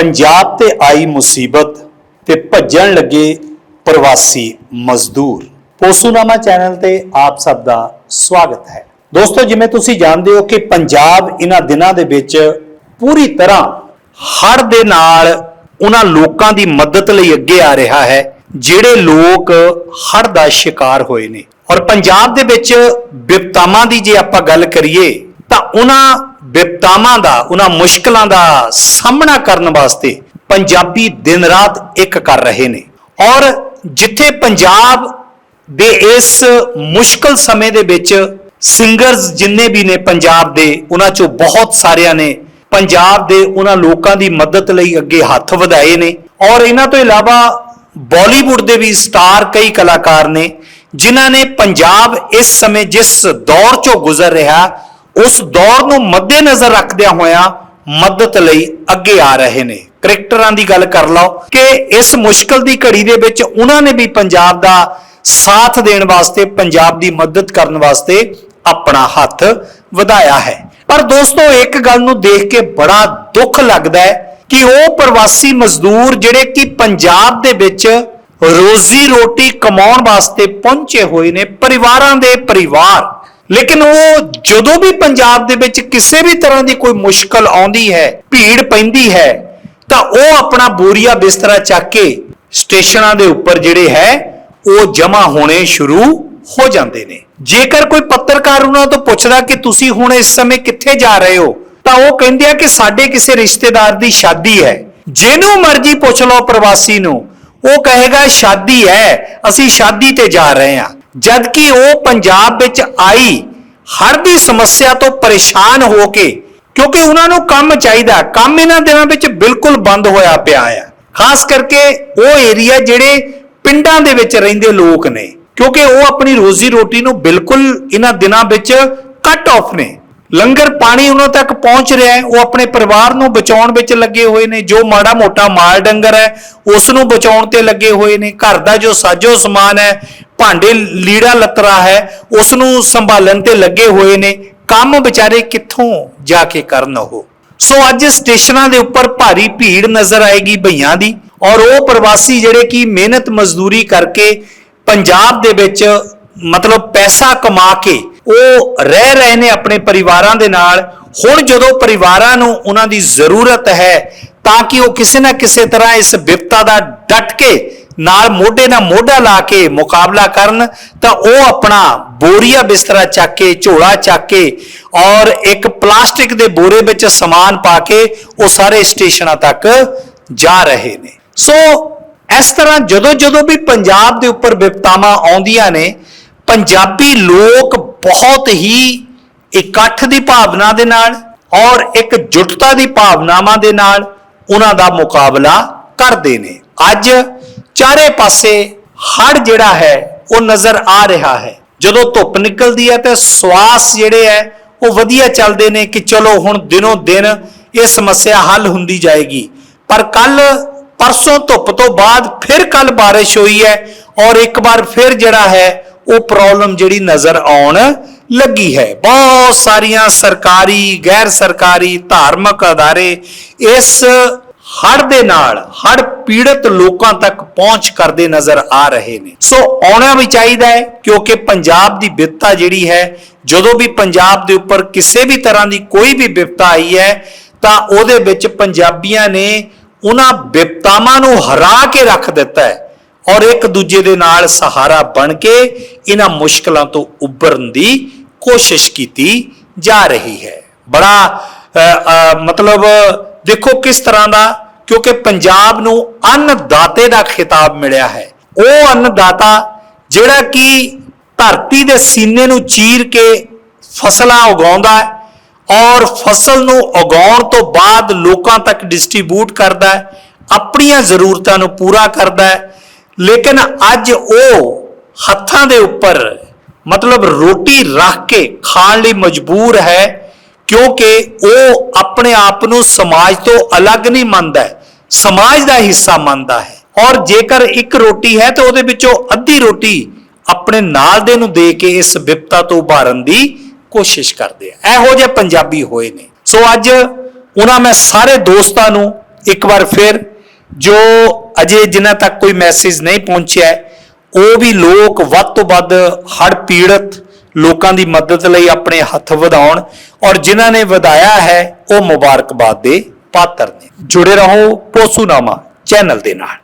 ਪੰਜਾਬ ਤੇ ਆਈ ਮੁਸੀਬਤ ਤੇ ਭੱਜਣ ਲੱਗੇ ਪ੍ਰਵਾਸੀ ਮਜ਼ਦੂਰ। ਪੋਸੂਨਾਮਾ ਚੈਨਲ ਤੇ ਆਪ ਸਭ ਦਾ ਸਵਾਗਤ ਹੈ। ਦੋਸਤੋ, ਜਿਵੇਂ ਤੁਸੀਂ ਜਾਣਦੇ ਹੋ ਕਿ ਪੰਜਾਬ ਇਹਨਾਂ ਦਿਨਾਂ ਦੇ ਵਿੱਚ ਪੂਰੀ ਤਰ੍ਹਾਂ ਹੜ੍ਹ ਦੇ ਨਾਲ ਉਹਨਾਂ ਲੋਕਾਂ ਦੀ ਮਦਦ ਲਈ ਅੱਗੇ ਆ ਰਿਹਾ ਹੈ, ਜਿਹੜੇ ਲੋਕ ਹੜ੍ਹ ਦਾ ਸ਼ਿਕਾਰ ਹੋਏ ਨੇ। ਔਰ ਪੰਜਾਬ ਦੇ ਵਿੱਚ ਵਿਪਤਾਵਾਂ ਦੀ ਜੇ ਆਪਾਂ ਗੱਲ ਕਰੀਏ, ਤਾਂ ਉਹਨਾਂ ਵਿਪਤਾਵਾਂ ਦਾ, ਉਹਨਾਂ ਮੁਸ਼ਕਲਾਂ ਦਾ ਸਾਹਮਣਾ ਕਰਨ ਵਾਸਤੇ ਪੰਜਾਬੀ ਦਿਨ ਰਾਤ ਇੱਕ ਕਰ ਰਹੇ ਨੇ। ਔਰ ਜਿੱਥੇ ਪੰਜਾਬ ਦੇ ਇਸ ਮੁਸ਼ਕਲ ਸਮੇਂ ਦੇ ਵਿੱਚ ਸਿੰਗਰਸ ਜਿੰਨੇ ਵੀ ਨੇ ਪੰਜਾਬ ਦੇ, ਉਹਨਾਂ ਚੋਂ ਬਹੁਤ ਸਾਰਿਆਂ ਨੇ ਪੰਜਾਬ ਦੇ ਉਹਨਾਂ ਲੋਕਾਂ ਦੀ ਮਦਦ ਲਈ ਅੱਗੇ ਹੱਥ ਵਧਾਏ ਨੇ। ਔਰ ਇਹਨਾਂ ਤੋਂ ਇਲਾਵਾ ਬਾਲੀਵੁੱਡ ਦੇ ਵੀ ਸਟਾਰ ਕਈ ਕਲਾਕਾਰ ਨੇ, ਜਿਨ੍ਹਾਂ ਨੇ ਪੰਜਾਬ ਇਸ ਸਮੇਂ ਜਿਸ ਦੌਰ ਚੋਂ ਗੁਜ਼ਰ ਰਿਹਾ ਉਸ ਦੌਰ ਨੂੰ ਮੱਦੇਨਜ਼ਰ ਰੱਖਦਿਆਂ ਹੋਇਆਂ ਮਦਦ ਲਈ ਅੱਗੇ ਆ ਰਹੇ ਨੇ। ਕ੍ਰਿਕਟਰਾਂ ਦੀ ਗੱਲ ਕਰ ਲਓ ਕਿ ਇਸ ਮੁਸ਼ਕਲ ਦੀ ਘੜੀ ਦੇ ਵਿੱਚ ਉਹਨਾਂ ਨੇ ਵੀ ਪੰਜਾਬ ਦਾ ਸਾਥ ਦੇਣ ਵਾਸਤੇ, ਪੰਜਾਬ ਦੀ ਮਦਦ ਕਰਨ ਵਾਸਤੇ ਆਪਣਾ ਹੱਥ ਵਧਾਇਆ ਹੈ। ਪਰ ਦੋਸਤੋ, ਇੱਕ ਗੱਲ ਨੂੰ ਦੇਖ ਕੇ ਬੜਾ ਦੁੱਖ ਲੱਗਦਾ ਹੈ ਕਿ ਉਹ ਪ੍ਰਵਾਸੀ ਮਜ਼ਦੂਰ ਜਿਹੜੇ ਕਿ ਪੰਜਾਬ ਦੇ ਵਿੱਚ ਰੋਜ਼ੀ ਰੋਟੀ ਕਮਾਉਣ ਵਾਸਤੇ ਪਹੁੰਚੇ ਹੋਏ ਨੇ, ਪਰਿਵਾਰਾਂ ਦੇ ਪਰਿਵਾਰ ਲੇਕਿਨ ਉਹ ਜਦੋਂ ਵੀ ਪੰਜਾਬ ਦੇ ਵਿੱਚ ਕਿਸੇ ਵੀ ਤਰ੍ਹਾਂ ਦੀ ਕੋਈ ਮੁਸ਼ਕਲ ਆਉਂਦੀ ਹੈ, ਭੀੜ ਪੈਂਦੀ ਹੈ, ਤਾਂ ਉਹ ਆਪਣਾ ਬੋਰੀਆ ਬਿਸਤਰਾ ਚੱਕ ਕੇ ਸਟੇਸ਼ਨਾਂ ਦੇ ਉੱਪਰ ਜਿਹੜੇ ਹੈ, ਉਹ ਜਮ੍ਹਾਂ ਹੋਣੇ ਸ਼ੁਰੂ ਹੋ ਜਾਂਦੇ ਨੇ। ਜੇਕਰ ਕੋਈ ਪੱਤਰਕਾਰ ਉਹਨਾਂ ਤੋਂ ਪੁੱਛਦਾ ਕਿ ਤੁਸੀਂ ਹੁਣ ਇਸ ਸਮੇਂ ਕਿੱਥੇ ਜਾ ਰਹੇ ਹੋ, ਤਾਂ ਉਹ ਕਹਿੰਦੇ ਆ ਕਿ ਸਾਡੇ ਕਿਸੇ ਰਿਸ਼ਤੇਦਾਰ ਦੀ ਸ਼ਾਦੀ ਹੈ। ਜਿਹਨੂੰ ਮਰਜ਼ੀ ਪੁੱਛ ਲਓ ਪ੍ਰਵਾਸੀ ਨੂੰ, ਉਹ ਕਹੇਗਾ, ਸ਼ਾਦੀ ਹੈ, ਅਸੀਂ ਸ਼ਾਦੀ ਤੇ ਜਾ ਰਹੇ ਹਾਂ। ਜਦਕਿ ਉਹ ਪੰਜਾਬ ਵਿੱਚ ਆਈ, ਹਰ ਦੀ ਸਮੱਸਿਆ ਤੋਂ ਪਰੇਸ਼ਾਨ ਹੋ ਕੇ, ਕਿਉਂਕਿ ਉਹਨਾਂ ਨੂੰ ਕੰਮ ਚਾਹੀਦਾ, ਕੰਮ ਇਹਨਾਂ ਦਿਨਾਂ ਵਿੱਚ ਬਿਲਕੁਲ ਬੰਦ ਹੋਇਆ ਪਿਆ ਆ। ਖਾਸ ਕਰਕੇ ਉਹ ਏਰੀਆ ਜਿਹੜੇ ਪਿੰਡਾਂ ਦੇ ਵਿੱਚ ਰਹਿੰਦੇ ਲੋਕ ਨੇ, ਕਿਉਂਕਿ ਉਹ ਆਪਣੀ ਰੋਜ਼ੀ ਰੋਟੀ ਨੂੰ ਬਿਲਕੁਲ ਇਹਨਾਂ ਦਿਨਾਂ ਵਿੱਚ ਕੱਟ ਆਫ ਨੇ। ਲੰਗਰ ਪਾਣੀ ਉਹਨਾਂ ਤੱਕ ਪਹੁੰਚ ਰਿਹਾ ਹੈ, ਉਹ ਆਪਣੇ ਪਰਿਵਾਰ ਨੂੰ ਬਚਾਉਣ ਵਿੱਚ ਲੱਗੇ ਹੋਏ ਨੇ, ਜੋ ਮਾੜਾ ਮੋਟਾ ਮਾਲ ਡੰਗਰ ਹੈ, ਉਸ ਨੂੰ ਬਚਾਉਣ ਤੇ ਲੱਗੇ ਹੋਏ ਨੇ। ਘਰ ਦਾ ਜੋ ਸਾਜੋ ਸਮਾਨ ਹੈ ਭਾਂਡੇ ਲੀੜਾ ਲੱਤਰਾ ਹੈ ਉਸ ਨੂੰ ਸੰਭਾਲਣ ਤੇ ਲੱਗੇ ਹੋਏ ਨੇ। ਕੰਮ ਵਿਚਾਰੇ ਕਿੱਥੋਂ ਜਾ ਕੇ ਕਰਨ ਉਹ? ਸੋ ਅੱਜ ਸਟੇਸ਼ਨਾਂ ਦੇ ਉੱਪਰ ਭਾਰੀ ਭੀੜ ਨਜ਼ਰ ਆਏਗੀ ਭਈਆਂ ਦੀ ਔਰ ਉਹ ਪ੍ਰਵਾਸੀ ਜਿਹੜੇ ਕਿ ਮਿਹਨਤ ਮਜ਼ਦੂਰੀ ਕਰਕੇ ਪੰਜਾਬ ਦੇ ਵਿੱਚ ਮਤਲਬ ਪੈਸਾ ਕਮਾ ਕੇ ਉਹ ਰਹਿ ਰਹੇ ਨੇ ਆਪਣੇ ਪਰਿਵਾਰਾਂ ਦੇ ਨਾਲ। ਹੁਣ ਜਦੋਂ ਪਰਿਵਾਰਾਂ ਨੂੰ ਉਹਨਾਂ ਦੀ ਜ਼ਰੂਰਤ ਹੈ ਤਾਂ ਕਿ ਉਹ ਕਿਸੇ ਨਾ ਕਿਸੇ ਤਰ੍ਹਾਂ ਇਸ ਵਿਪਤਾ ਦਾ ਡਟ ਕੇ ਨਾਲ ਮੋਢੇ ਨਾਲ ਮੋਢਾ ਲਾ ਕੇ ਮੁਕਾਬਲਾ ਕਰਨ ਤਾਂ ਉਹ ਆਪਣਾ ਬੋਰੀਆ ਬਿਸਤਰਾ ਚੱਕ ਕੇ, ਝੋਲਾ ਚੱਕ ਕੇ ਔਰ ਇੱਕ ਪਲਾਸਟਿਕ ਦੇ ਬੋਰੇ ਵਿੱਚ ਸਮਾਨ ਪਾ ਕੇ ਉਹ ਸਾਰੇ ਸਟੇਸ਼ਨਾਂ ਤੱਕ ਜਾ ਰਹੇ ਨੇ। ਸੋ ਇਸ ਤਰ੍ਹਾਂ ਜਦੋਂ ਜਦੋਂ ਵੀ ਪੰਜਾਬ ਦੇ ਉੱਪਰ ਵਿਪਤਾਵਾਂ ਆਉਂਦੀਆਂ ਨੇ, ਪੰਜਾਬੀ ਲੋਕ ਬਹੁਤ ਹੀ ਇਕੱਠ ਦੀ ਭਾਵਨਾ ਦੇ ਨਾਲ ਔਰ ਇੱਕ ਜੁਟਤਾ ਦੀ ਭਾਵਨਾਵਾਂ ਦੇ ਨਾਲ ਉਹਨਾਂ ਦਾ ਮੁਕਾਬਲਾ ਕਰਦੇ ਨੇ। ਅੱਜ ਚਾਰੇ ਪਾਸੇ ਹੜ ਜਿਹੜਾ ਹੈ ਉਹ ਨਜ਼ਰ ਆ ਰਿਹਾ ਹੈ ਜਦੋਂ ਧੁੱਪ ਨਿਕਲਦੀ ਹੈ ਤੇ ਸਵਾਸ ਜਿਹੜੇ ਹੈ ਉਹ ਵਧੀਆ ਚੱਲਦੇ ਨੇ ਕਿ ਚਲੋ ਹੁਣ ਦਿਨੋਂ ਦਿਨ ਇਹ ਸਮੱਸਿਆ ਹੱਲ ਹੁੰਦੀ ਜਾਏਗੀ ਪਰ ਕੱਲ ਪਰਸੋਂ ਧੁੱਪ ਤੋਂ ਬਾਅਦ ਫਿਰ ਕੱਲ بارش ਹੋਈ ਹੈ ਔਰ ਇੱਕ ਵਾਰ ਫਿਰ ਜਿਹੜਾ ਹੈ ਉਹ ਪ੍ਰੋਬਲਮ ਜਿਹੜੀ ਨਜ਼ਰ ਆਉਣ ਲੱਗੀ ਹੈ ਬਹੁਤ ਸਾਰੀਆਂ ਸਰਕਾਰੀ ਗੈਰ ਸਰਕਾਰੀ ਧਾਰਮਿਕ ਅਦਾਰੇ ਇਸ ਹੜ ਦੇ ਨਾਲ ਹੜ ਪੀੜਤ ਲੋਕਾਂ ਤੱਕ ਪਹੁੰਚ ਕਰਦੇ ਨਜ਼ਰ ਆ ਰਹੇ ਨੇ। ਸੋ ਆਉਣਾ ਵੀ ਚਾਹੀਦਾ ਹੈ, ਕਿਉਂਕਿ ਪੰਜਾਬ ਦੀ ਵਿਪਤਾ ਜਿਹੜੀ ਹੈ, ਜਦੋਂ ਵੀ ਪੰਜਾਬ ਦੇ ਉੱਪਰ ਕਿਸੇ ਵੀ ਤਰ੍ਹਾਂ ਦੀ ਕੋਈ ਵੀ ਵਿਪਤਾ ਆਈ ਹੈ, ਤਾਂ ਉਹਦੇ ਵਿੱਚ ਪੰਜਾਬੀਆਂ ਨੇ ਉਹਨਾਂ ਵਿਪਤਾਵਾਂ ਨੂੰ ਹਰਾ ਕੇ ਰੱਖ ਦਿੱਤਾ ਹੈ ਔਰ ਇੱਕ ਦੂਜੇ ਦੇ ਨਾਲ ਸਹਾਰਾ ਬਣ ਕੇ ਇਹਨਾਂ ਮੁਸ਼ਕਲਾਂ ਤੋਂ ਉੱਭਰਨ ਦੀ ਕੋਸ਼ਿਸ਼ ਕੀਤੀ ਜਾ ਰਹੀ ਹੈ। ਬੜਾ ਮਤਲਬ ਦੇਖੋ ਕਿਸ ਤਰ੍ਹਾਂ ਦਾ, ਕਿਉਂਕਿ ਪੰਜਾਬ ਨੂੰ ਅੰਨਦਾਤੇ ਦਾ ਖਿਤਾਬ ਮਿਲਿਆ ਹੈ। ਉਹ ਅੰਨਦਾਤਾ ਜਿਹੜਾ ਕਿ ਧਰਤੀ ਦੇ ਸੀਨੇ ਨੂੰ ਚੀਰ ਕੇ ਫਸਲਾਂ ਉਗਾਉਂਦਾ ਹੈ ਔਰ ਫਸਲ ਨੂੰ ਉਗਾਉਣ ਤੋਂ ਬਾਅਦ ਲੋਕਾਂ ਤੱਕ ਡਿਸਟ੍ਰੀਬਿਊਟ ਕਰਦਾ ਹੈ, ਆਪਣੀਆਂ ਜ਼ਰੂਰਤਾਂ ਨੂੰ ਪੂਰਾ ਕਰਦਾ ਹੈ। ਲੇਕਿਨ ਅੱਜ ਉਹ ਹੱਥਾਂ ਦੇ ਉੱਪਰ ਮਤਲਬ ਰੋਟੀ ਰੱਖ ਕੇ ਖਾਣ ਲਈ ਮਜਬੂਰ ਹੈ ਕਿਉਂਕਿ ਉਹ ਆਪਣੇ ਆਪ ਨੂੰ ਸਮਾਜ ਤੋਂ ਅਲੱਗ ਨਹੀਂ ਮੰਨਦਾ ਹੈ, ਸਮਾਜ ਦਾ ਹਿੱਸਾ ਮੰਨਦਾ ਹੈ। ਔਰ ਜੇਕਰ ਇੱਕ ਰੋਟੀ ਹੈ ਤਾਂ ਉਹਦੇ ਵਿੱਚੋਂ ਅੱਧੀ ਰੋਟੀ ਆਪਣੇ ਨਾਲ ਦੇ ਨੂੰ ਦੇ ਕੇ ਇਸ ਵਿਪਤਾ ਤੋਂ ਉਭਾਰਨ ਦੀ ਕੋਸ਼ਿਸ਼ ਕਰਦੇ ਆ। ਇਹੋ ਜਿਹੇ ਪੰਜਾਬੀ ਹੋਏ ਨੇ। ਸੋ ਅੱਜ ਉਹਨਾਂ ਮੈਂ ਸਾਰੇ ਦੋਸਤਾਂ ਨੂੰ ਇੱਕ ਵਾਰ ਫਿਰ ਜੋ ਅਜੇ ਜਿਨ੍ਹਾਂ ਤੱਕ ਕੋਈ ਮੈਸੇਜ ਨਹੀਂ ਪਹੁੰਚਿਆ ਉਹ ਵੀ ਲੋਕ ਵੱਧ ਤੋਂ ਵੱਧ ਹੜ ਪੀੜਤ ਲੋਕਾਂ ਦੀ ਮਦਦ ਲਈ ਆਪਣੇ ਹੱਥ ਵਧਾਉਣ ਔਰ ਜਿਨ੍ਹਾਂ ਨੇ ਵਧਾਇਆ ਹੈ, ਉਹ ਮੁਬਾਰਕਬਾਦ ਦੇ ਪਾਤਰ ਨੇ। ਜੁੜੇ ਰਹੋ ਪੋਸੂਨਾਮਾ ਚੈਨਲ ਦੇ ਨਾਲ।